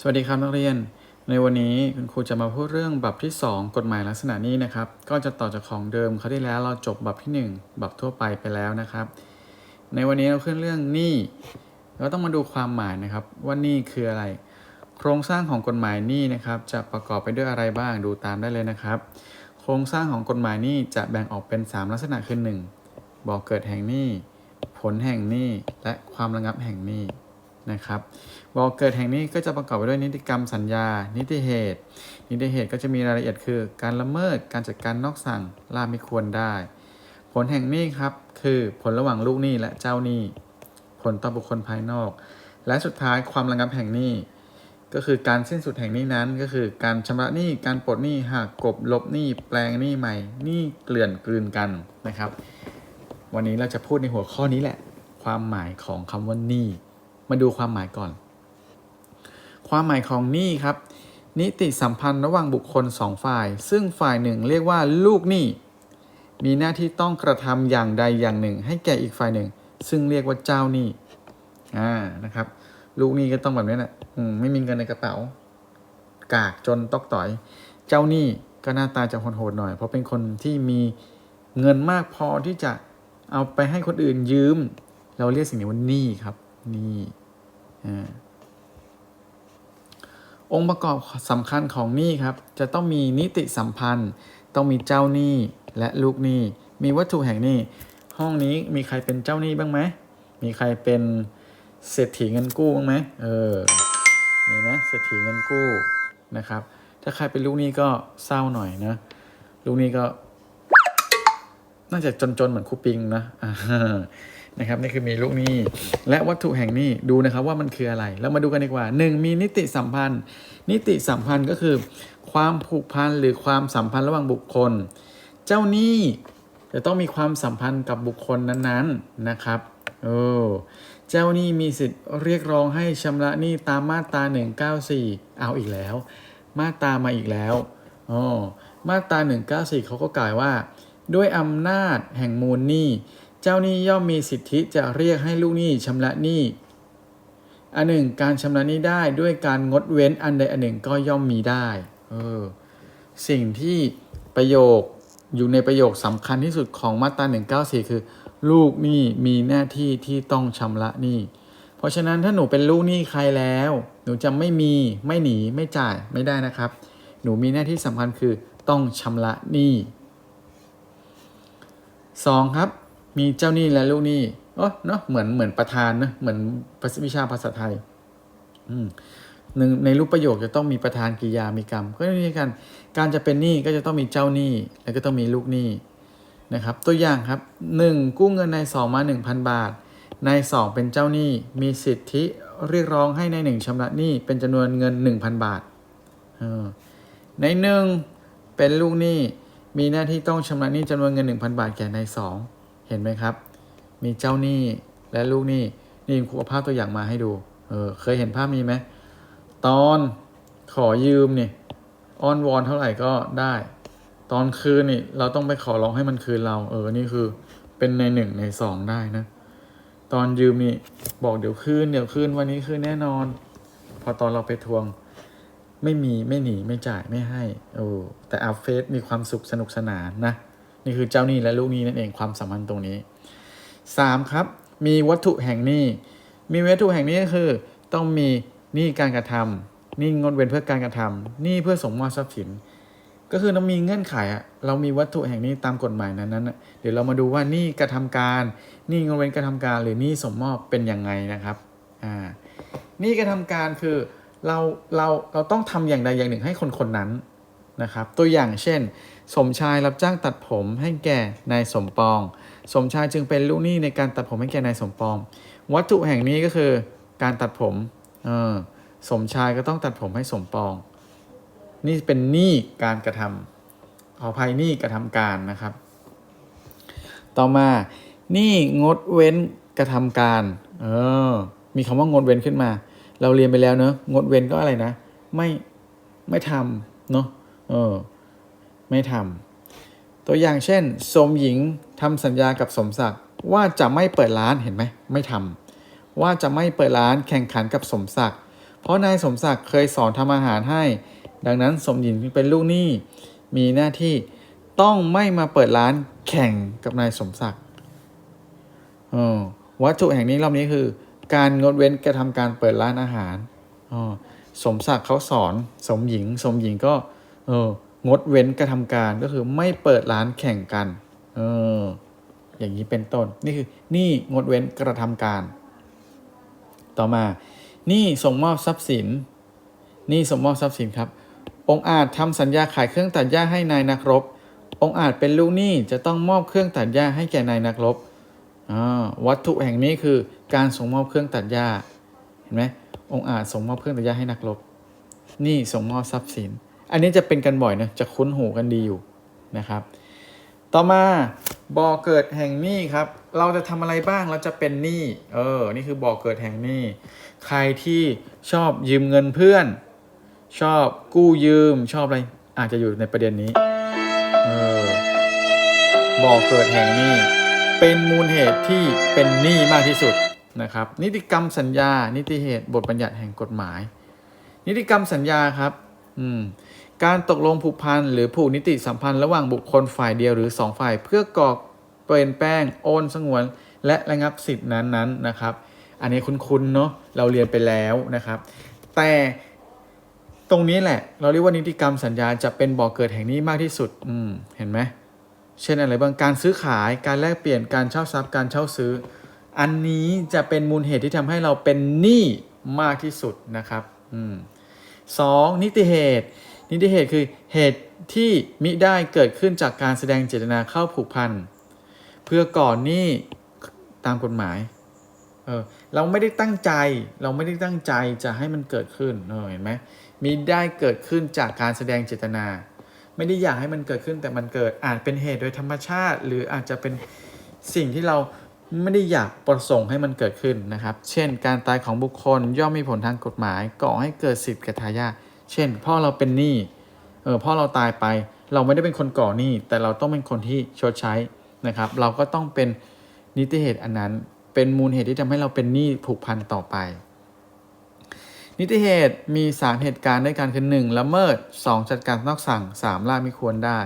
สวัสดีครับนักเรียน ในวันนี้คุณครูจะมาพูดเรื่องบับที่ 2 กฎหมายลักษณะนี้นะครับ ก็จะต่อจากของเดิมเขาวที่แล้วเราจบบับที่ 1 บับทั่วไปไปแล้วนะครับ ในวันนี้เราขึ้นเรื่องหนี้เราต้องมาดูความหมายนะครับว่าหนี้คืออะไร โครงสร้างของกฎหมายหนี้นะครับ จะประกอบไปด้วยอะไรบ้างดูตามได้เลยนะครับ โครงสร้างของกฎหมายหนี้จะแบ่งออกเป็น 3 ลักษณะคือ 1. บ่อกเกิดแห่งหนี้ผลแห่งหนี้และความระงับแห่งหนี้ นะครับบอกเกิดแห่งนี้ก็จะประกอบไปด้วยนิติกรรมสัญญา นิติเหตุ นิติเหตุก็จะมีรายละเอียดคือ การละเมิด การจัดการนอกสั่งล่าไม่ควรได้ ผลแห่งนี้ครับคือผลระหว่างลูกหนี้และเจ้าหนี้ ผลต่อบุคคลภายนอก และสุดท้ายความระงับแห่งนี้ก็คือการสิ้นสุดแห่งนี้นั้นก็คือการชำระหนี้ การปลดหนี้หากกบลบหนี้แปลงหนี้ใหม่หนี้เกลื่อนกลืนกันนะครับ วันนี้เราจะพูดในหัวข้อนี้แหละ ความหมายของคำว่าหนี้ มาดูความหมายก่อน ความหมายของหนี้ครับ นิติสัมพันธ์ระหว่างบุคคลสองฝ่าย ซึ่งฝ่ายหนึ่งเรียกว่าลูกหนี้มีหน้าที่ต้องกระทำอย่างใดอย่างหนึ่ง ให้แก่อีกฝ่ายหนึ่ง ซึ่งเรียกว่าเจ้าหนี้อ่านะครับ ลูกหนี้ก็ต้องแบบนี้แหละอืมไม่มีเงินในกระเป๋า กากจนตอกต่อย เจ้าหนี้ก็หน้าตาจะโหดๆหน่อย เพราะเป็นคนที่มีเงินมากพอที่จะเอาไปให้คนอื่นยืม เราเรียกสิ่งนี้ว่าหนี้ครับ นี้อ่องค์ประกอบสำคัญของหนี้ครับ จะต้องมีนิติสัมพันธ์ ต้องมีเจ้าหนี้และลูกหนี้ มีวัตถุแห่งหนี้ ห้องนี้มีใครเป็นเจ้าหนี้บ้างไหม มีใครเป็นเศรษฐีเงินกู้บ้างไหมเออ มีไหมเศรษฐีเงินกู้นะครับ ถ้าใครเป็นลูกหนี้ก็เศร้าหน่อยนะ ลูกหนี้ก็ น่าจะจนๆเหมือนครูปิงนะ นะครับนี่คือมีลูกหนี้ และวัตถุแห่งหนี้ดูนะครับว่ามันคืออะไรแล้วมาดูกันดีกว่า 1. มีนิติสัมพันธ์ นิติสัมพันธ์ก็คือ ความผูกพันหรือความสัมพันธ์ระหว่างบุคคล เจ้าหนี้จะต้องมีความสัมพันธ์กับบุคคลนั้นๆนะครับโอ้เจ้าหนี้มีสิทธิ์เรียกร้องให้ชำระหนี้ตามมาตรา 194 เอาอีกแล้ว มาตรามาอีกแล้วอ๋อมาตรา 194 เขาก็กล่าวว่า ด้วยอำนาจแห่งมูลหนี้ เจ้าหนี้ย่อมมีสิทธิจะเรียกให้ลูกหนี้ชำระหนี้ อันหนึ่งการชำระหนี้ได้ด้วยการงดเว้นอันใดอันหนึ่งก็ย่อมมีได้เออสิ่งที่ประโยคอยู่ในประโยคสำคัญที่สุดของมาตรา194 คือ ลูกหนี้มีหน้าที่ที่ต้องชำระหนี้ เพราะฉะนั้นถ้าหนูเป็นลูกหนี้ใครแล้ว หนูจะไม่มีไม่หนีไม่จ่ายไม่ได้นะครับ หนูมีหน้าที่สำคัญคือต้องชำระหนี้สองครับ มีเจ้าหนี้และลูกหนี้โอ้เนาะเหมือนเหมือนประธานนะเหมือนวิชาภาษาไทย อืมหนึ่งในรูปประโยคจะต้องมีประธานกิยามีกรรม ก็นี่กัน การจะเป็นหนี้ก็จะต้องมีเจ้าหนี้แล้วก็ต้องมีลูกหนี้นะครับ ตัวอย่างครับหนึ่งกู้เงินนายสองมาหนึ่งพันบาทนายสองเป็นเจ้าหนี้มีสิทธิเรียกร้องให้นายหนึ่งชำระหนี้เป็นจำนวนเงินหนึ่งพันบาทเออในหนึ่งเป็นลูกหนี้มีหน้าที่ต้องชำระหนี้จำนวนเงิน 1,000 บาทแก่นายสอง ห็นไหมครับ มีเจ้าหนี้และลูกหนี้นี่ครูเอาภาพตัวอย่างมาให้ดู เออเคยเห็นภาพนี้ไหมตอนขอยืมนี่อ้อนวอนเท่าไหร่ก็ได้ ตอนคืนนี่เราต้องไปขอร้องให้มันคืนเรา เออนี่คือเป็นในหนึ่งในสองได้นะ ตอนยืมนี่บอกเดี๋ยวคืนเดี๋ยวคืนวันนี้คืนแน่นอน พอตอนเราไปทวง ไม่มีไม่หนีไม่จ่ายไม่ให้โอ้แต่อาเฟสมีความสุขสนุกสนานนะ นี่คือเจ้าหนี้และลูกหนี้นั่นเองความสัมพันธ์ตรงนี้ 3. ครับ มีวัตถุแห่งหนี้ มีวัตถุแห่งหนี้ก็คือ ต้องมีหนี้การกระทำหนี้งดเว้นเพื่อการกระทำหนี้เพื่อสมมอบทรัพย์สิน ก็คือเรามีเงื่อนไขอะเรามีวัตถุแห่งนี้ตามกฎหมายนั้นนั้นเดี๋ยวเรามาดูว่าหนี้กระทำการหนี้งดเว้นกระทำการ หรือหนี้สมมอบเป็นยังไงนะครับอ่าหนี้กระทำการคือเราเราเราต้องทำอย่างใดอย่างหนึ่งให้คนคนนั้นนะครับ ตัวอย่างเช่น สมชายรับจ้างตัดผมให้แก่นายสมปอง สมชายจึงเป็นลูกหนี้ในการตัดผมให้แก่นายสมปอง วัตถุแห่งนี้ก็คือการตัดผมเออสมชายก็ต้องตัดผมให้สมปอง นี่เป็นหนี้การกระทำขออภัยหนี้กระทำการนะครับ ต่อมาหนี้งดเว้นกระทำการ เออ มีคำว่างดเว้นขึ้นมา เราเรียนไปแล้วเนอะงดเว้นก็อะไรนะ ไม่ไม่ทำเนอะเออ ไม่ทำตัวอย่างเช่น สมหญิงทำสัญญากับสมศักดิ์ว่าจะไม่เปิดร้านเห็นไหมไม่ทำว่าจะไม่เปิดร้านแข่งขันกับสมศักดิ์เพราะนายสมศักดิ์เคยสอนทำอาหารให้ ดังนั้นสมหญิงเป็นลูกหนี้มีหน้าที่ต้องไม่มาเปิดร้านแข่งกับนายสมศักดิ์เออวัตถุแห่งนี้รอบนี้คือ การงดเว้นกระทำการเปิดร้านอาหารออสมศักดิ์เขาสอนสมหญิง สมหญิงก็ เออ งดเว้นกระทำการก็คือไม่เปิดร้านแข่งกัน เออ อย่างนี้เป็นต้น นี่คือนี่งดเว้นกระทำการ ต่อมานี่ส่งมอบทรัพย์สินนี่ส่งมอบทรัพย์สินครับ องอาจทำสัญญาขายเครื่องตัดหญ้าให้นายนักรบ องอาจเป็นลูกหนี้จะต้องมอบเครื่องตัดหญ้าให้แก่นายนักรบวัตถุแห่งนี้คือการส่งมอบเครื่องตัดหญ้า เห็นไหมองอาจส่งมอบเครื่องตัดหญ้าให้นักรบ นี่ส่งมอบทรัพย์สิน อันนี้จะเป็นกันบ่อยนะจะคุ้นหูกันดีอยู่นะครับ ต่อมาบ่อเกิดแห่งหนี้ครับ เราจะทำอะไรบ้างเราจะเป็นหนี้เออ นี่คือบ่อเกิดแห่งหนี้ใครที่ชอบยืมเงินเพื่อน ชอบกู้ยืมชอบอะไร อาจจะอยู่ในประเด็นนี้เออบ่อเกิดแห่งหนี้เป็นมูลเหตุที่เป็นหนี้มากที่สุดนะครับ นิติกรรมสัญญา นิติเหตุบทบัญญัติแห่งกฎหมาย นิติกรรมสัญญาครับ อืม การตกลงผูกพันหรือผูกนิติสัมพันธ์ระหว่างบุคคลฝ่ายเดียวหรือ 2 ฝ่าย เพื่อก่อเปลี่ยนแปลงโอนสงวน และระงับสิทธินั้นๆนะครับ อันนี้คุ้นๆเนาะเราเรียนไปแล้วนะครับ แต่ตรงนี้แหละ เราเรียกว่านิติกรรมสัญญาจะเป็นบ่อกเกิดแห่งนี้มากที่สุด อืมเห็นไหมเช่นอะไรบางการซื้อขายการแลกเปลี่ยนการเช่าทรัพย์การเช่าซื้อ อันนี้จะเป็นมูลเหตุที่ทำให้เราเป็นหนี้มากที่สุดนะครับ อืมสองนิติเหตุ นิติเหตุคือเหตุที่มิได้เกิดขึ้นจากการแสดงเจตนาเข้าผูกพันเพื่อก่อนหนี้ตามกฎหมายเออเราไม่ได้ตั้งใจเราไม่ได้ตั้งใจจะให้มันเกิดขึ้นเออเห็นไหมมีได้เกิดขึ้นจากการแสดงเจตนา ไม่ได้อยากให้มันเกิดขึ้นแต่มันเกิดอาจเป็นเหตุโดยธรรมชาติ หรืออาจจะเป็นสิ่งที่เราไม่ได้อยากประสงค์ให้มันเกิดขึ้นนะครับ เช่น การตายของบุคคลย่อมมีผลทางกฎหมายก่อให้เกิดสิทธิ์แก่ทายาท เช่น พ่อเราเป็นหนี้เออพ่อเราตายไป เราไม่ได้เป็นคนก่อหนี้แต่เราต้องเป็นคนที่ชดใช้นะครับ เราก็ต้องเป็นนิติเหตุอันนั้น เป็นมูลเหตุที่ทำให้เราเป็นหนี้ผูกพันต่อไป นิติเหตุมี3เหตุการณ์ด้วยกันคือ 1. ละเมิด 2. จัดการนอกสั่ง 3. ล่าไม่ควรได้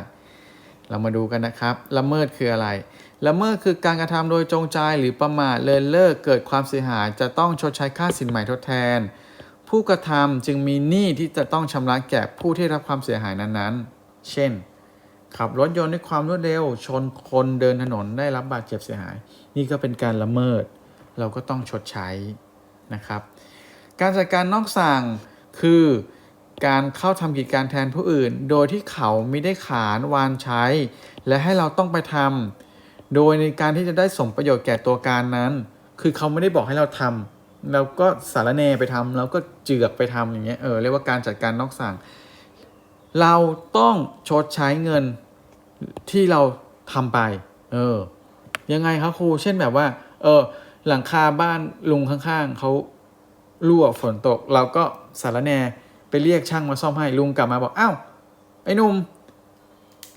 เรามาดูกันนะครับ ละเมิดคืออะไรละเมิดคือการกระทำโดยจงใจหรือประมาทเลินเล่อเกิดความเสียหายจะต้องชดใช้ค่าสินใหม่ทดแทน ผู้กระทำจึงมีหนี้ที่จะต้องชำระแก่ผู้ที่รับความเสียหายนั้นๆ เช่น ขับรถยนต์ด้วยความรวดเร็ว ชนคนเดินถนนได้รับบาดเจ็บเสียหาย นี่ก็เป็นการละเมิด เราก็ต้องชดใช้นะครับ การจัดการนอกสั่งคือการเข้าทำกิจการแทนผู้อื่น โดยที่เขาไม่ได้ขานวานใช้ และให้เราต้องไปทำโดยในการที่จะได้ส่งประโยชน์แก่ตัวการนั้น คือเขาไม่ได้บอกให้เราทำ เราก็สารแนไปทำเราก็เจือกไปทำอย่างเงี้ยเออเรียกว่าการจัดการนอกสั่ง เราต้องชดใช้เงินที่เราทำไป เออ ยังไงครับครูเช่นแบบว่า เออ หลังคาบ้านลุงข้างๆเขารั่วฝนตก เราก็สารแนไปเรียกช่างมาซ่อมให้ลุงกลับมาบอกอ้าวไอ้นุ่ม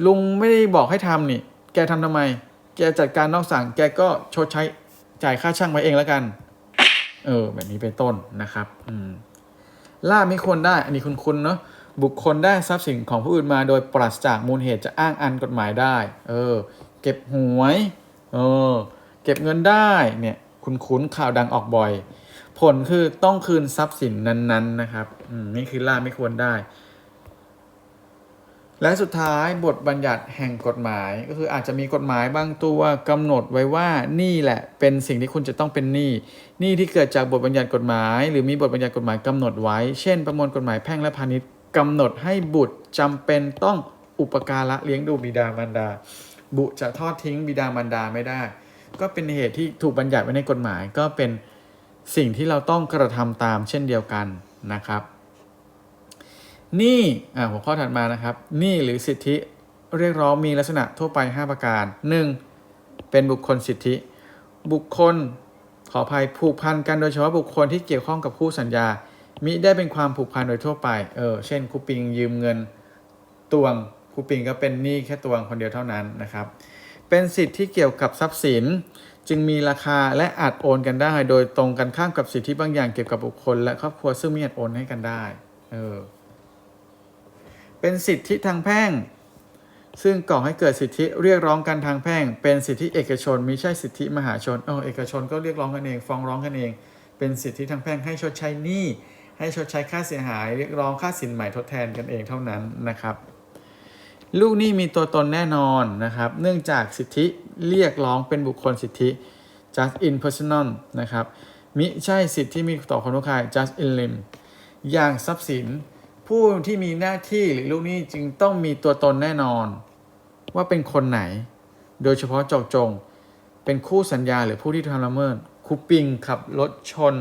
ลุงไม่ได้บอกให้ทำนี่ แกทำทำไม แกจัดการนอกสั่ง แกก็ชดใช้จ่ายค่าช่างมาเองแล้วกัน เออ แบบนี้เป็นต้นนะครับ อืมล่าไม่ควรได้ อันนี้คุณคุณเนาะบุคคลได้ทรัพย์สินของผู้อื่นมาโดยปราศจากมูลเหตุจะอ้างอันกฎหมายได้ เออ เก็บหวย เออ เก็บเงินได้เนี่ย คุณคุ้นข่าวดังออกบ่อย ผลคือต้องคืนทรัพย์สินนั้น ๆ นะครับ อืมนี่คือล่าไม่ควรได้ และสุดท้ายบทบัญญัติแห่งกฎหมาย ก็คืออาจจะมีกฎหมายบางตัวกำหนดไว้ว่านี่แหละเป็นสิ่งที่คุณจะต้องเป็นหนี้หนี้ที่เกิดจากบทบัญญัติกฎหมาย หรือมีบทบัญญัติกฎหมายกำหนดไว้ เช่น ประมวลกฎหมายแพ่งและพาณิชย์กำหนดให้บุตรจำเป็นต้องอุปการะเลี้ยงดูบิดามารดา บุจะทอดทิ้งบิดามารดาไม่ได้ ก็เป็นเหตุที่ถูกบัญญัติไว้ในกฎหมาย ก็เป็นสิ่งที่เราต้องกระทำตามเช่นเดียวกันนะครับ นี้อ่าหัวข้อถัดมานะครับหนี้หรือสิทธิเรียกร้องมีลักษณะทั่วไป 5 ประการ 1. เป็นบุคคลสิทธิ บุคคลขออภัยผูกพันกันโดยเฉพาะบุคคลที่เกี่ยวข้องกับคู่สัญญา มิได้เป็นความผูกพันโดยทั่วไปเออเช่นคูปิงยืมเงินตวงคูปิงก็เป็นหนี้แค่ตวงคนเดียวเท่านั้นนะครับ เป็นสิทธิที่เกี่ยวกับทรัพย์สิน จึงมีราคาและอาจโอนกันได้ โดยตรงกันข้ามกับสิทธิบางอย่างเกี่ยวกับบุคคล และครอบครัวซึ่งม่อาจโอนให้กันได้เออ เป็นสิทธิทางแพ่ง ซึ่งก่อให้เกิดสิทธิเรียกร้องกันทางแพ่ง เป็นสิทธิเอกชนม่ใช่สิทธิมหาชนเออเอกชนก็เรียกร้องกันเองฟ้องร้องกันเอง เป็นสิทธิทางแพ่งให้ชดใช้หนี้ให้ชดใช้ค่าเสียหาย เรียกร้องค่าสินใหม่ทดแทนกันเองเท่านั้นนะครับ ลูกหนี้มีตัวตนแน่นอนนะครับ เนื่องจากสิทธิเรียกร้องเป็นบุคคลสิทธิ just in personal นะครับมิใช่สิทธิมีต่อคนทุกขาย just in lim อย่างทรัพย์สิน ผู้ที่มีหน้าที่หรือลูกหนี้จึงต้องมีตัวตนแน่นอน ว่าเป็นคนไหน โดยเฉพาะเจาะจง เป็นคู่สัญญาหรือผู้ที่ทำละเมิดคูปิงขับรถชน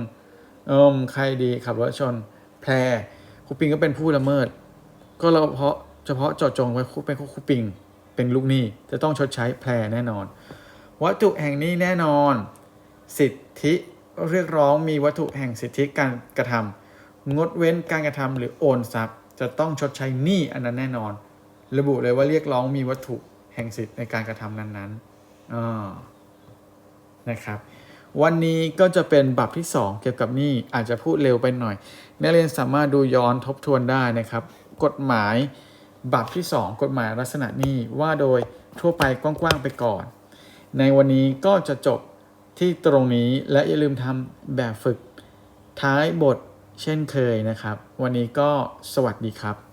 เอิมใครดีขับรถชน แพรคูปิงก็เป็นผู้ละเมิด ก็เราเพราะเฉพาะเจาะจงไว้คู่เป็นคูปิง เป็นลูกหนี้จะต้องชดใช้แพรแน่นอน วัตถุแห่งนี้แน่นอน สิทธิเรียกร้องมีวัตถุแห่งสิทธิการกระทำ งดเว้นการกระทำหรือโอนทรัพย์ จะต้องชดใช้หนี้อันนั้นแน่นอน ระบุเลยว่าเรียกร้องมีวัตถุแห่งสิทธิในการกระทำนั้นๆอ่านะครับ วันนี้ก็จะเป็นบับที่ 2 เกี่ยวกับหนี้อาจจะพูดเร็วไปหน่อย นักเรียนสามารถดูย้อนทบทวนได้นะครับ กฎหมายบับที่ 2 กฎหมายลักษณะหนี้ว่าโดยทั่วไปกว้างๆไปก่อน ในวันนี้ก็จะจบที่ตรงนี้และอย่าลืมทำแบบฝึกท้ายบท เช่นเคยนะครับ วันนี้ก็สวัสดีครับ